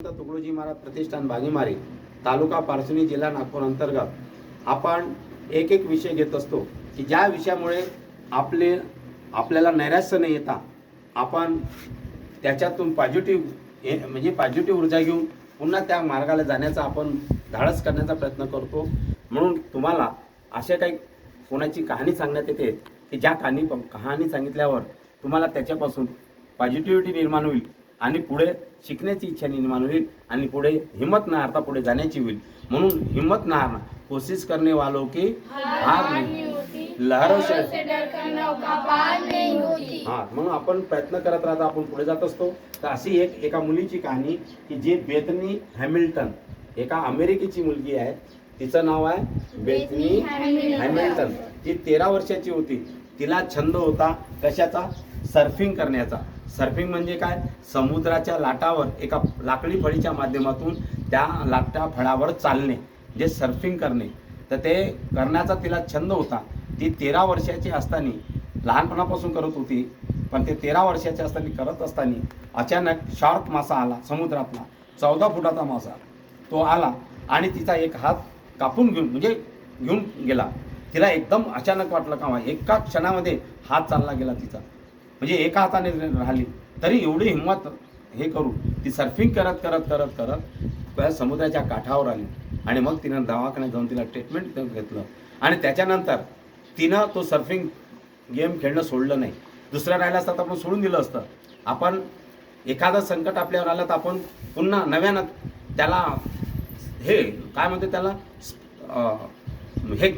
तुकडोजी महाराज प्रतिष्ठान बागीमारे तालुका पारसुनी जिल्हा नागपूर अंतर्गत आपण एक एक विषय घेत असतो की ज्या विषयामुळे आपले आपल्याला नैराश्य न येता आपण त्याच्यातून पॉझिटिव्ह म्हणजे पॉझिटिव्ह ऊर्जा घेऊन पुन्हा त्या मार्गाला जाण्याचा आपण धाडस करण्याचा प्रयत्न करतो. म्हणून तुम्हाला अशा काही कोणाची कहाणी सांगण्यात येते की ज्या कहाणी कहाणी सांगितल्यावर तुम्हाला त्याच्यापासून पॉझिटिव्हिटी निर्माण होईल? आणि पुढे शिकण्याची इच्छा निर्माण होईल आणि पुढे हिम्मत न हारता पुढे जाण्याची होईल. म्हणून हिंमत न हारना कोशिश करने वालों की हार नाही. लहरों से हा म्हणून आपण प्रयत्न करत राहता आपण पुढे जात असतो. तर अशी एक एका मुलीची कहाणी की जी बेतनी हॅमिल्टन एका अमेरिकेची मुलगी आहे. तिचं नाव आहे बेतनी हॅमिल्टन. ती तेरा वर्षाची होती. तिला छंद होता कशाचा? सर्फिंग करण्याचा. सर्फिंग म्हणजे काय? समुद्राच्या लाटावर एका लाकडी फळीच्या माध्यमातून त्या लाकड्या फळावर चालणे जे सर्फिंग करणे. तर ते करण्याचा तिला छंद होता. ती तेरा वर्षाची असताना लहानपणापासून करत होती पण ते तेरा वर्षाचे असताना करत असताना अचानक शार्क मासा आला समुद्रातला. चौदा फुटाचा मासा तो आला आणि तिचा एक हात कापून घेऊन म्हणजे घेऊन गेला. तिला एकदम अचानक वाटलं का एका क्षणामध्ये हात चालला गेला तिचा. म्हणजे एका हाताने राहिली. तरी एवढी हिंमत हे करू ती सर्फिंग करत करत करत करत त्या समुद्राच्या काठावर आली. आणि मग तिनं दवाखान्यात जाऊन तिला ट्रीटमेंट घेतलं. आणि त्याच्यानंतर तिनं तो सर्फिंग गेम खेळणं सोडलं नाही. दुसरं राहिलं असतं तर आपण सोडून दिलं असतं. आपण एखादं संकट आपल्यावर आलं तर आपण पुन्हा नव्यानं त्याला हे काय म्हणते त्याला हे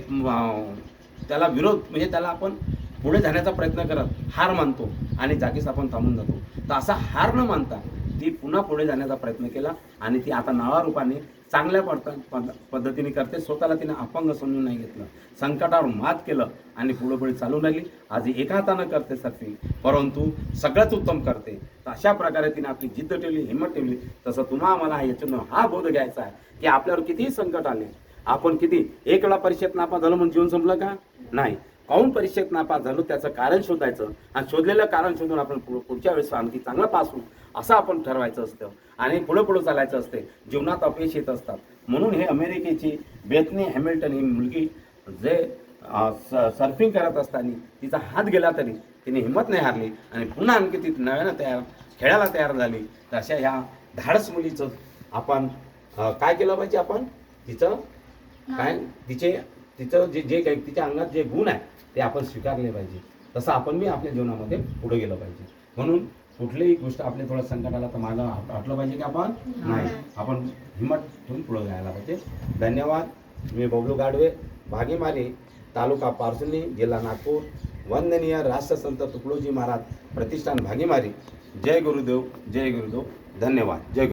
त्याला विरोध म्हणजे त्याला आपण पुढे जाण्याचा प्रयत्न करत हार मानतो आणि जागीच आपण थांबून जातो. तर असा हार न मानता ती पुन्हा पुढे जाण्याचा प्रयत्न केला आणि ती आता नवा रूपाने चांगल्या पडता पद पद्धतीने करते. स्वतःला तिने अपंग समजून नाही घेतलं. संकटावर मात केलं आणि पुढे पुढे चालून राहिली. आज एका हातानं करते सर्फिंग. परंतु सगळ्यात उत्तम करते. तर अशा प्रकारे तिने आपली जिद्द ठेवली हिंमत ठेवली. तसं तुम्हा मला याच्यानं हा बोध घ्यायचा आहे की आपल्यावर कितीही संकट आले आपण किती एक वेळा परीक्षेत नापा झालं म्हणून जीवन संपलं का? नाही. काऊन परीक्षेत नापास झालो त्याचं कारण शोधायचं आणि शोधलेलं कारण शोधून आपण पुढ- पुढच्या वेळेस आणखी चांगलं पास होऊ असं आपण ठरवायचं असतं. आणि पुढे पुढे चालायचं असते. जीवनात अपयश येत असतात. म्हणून हे अमेरिकेची बेथनी हॅमिल्टन ही मुलगी जे स- सर्फिंग करत असताना तिचा हात गेला तरी तिने हिंमत नाही हारली आणि पुन्हा आणखी ती नव्यानं तयार खेळायला तयार झाली. तर अशा ह्या धाडस मुलीचं आपण काय केलं पाहिजे आपण? तिचं काय? तिचे तिचं जे जे काही तिच्या अंगात जे गुण आहे ते आपण स्वीकारले पाहिजे. तसं आपण बी आपल्या जीवनामध्ये पुढे गेलं पाहिजे. म्हणून कुठलीही गोष्ट आपल्या थोडं संकट आला तर मागं हट- हटलं पाहिजे की आपण? नाही. आपण हिंमत ठेवून पुढे जायला पाहिजे. धन्यवाद. मी बबलू गाडवे भागीमारी तालुका पारसुनी जिल्हा नागपूर. वंदनीय राष्ट्रसंत तुकडोजी महाराज प्रतिष्ठान भागीमारी. जय गुरुदेव जय गुरुदेव. धन्यवाद. जय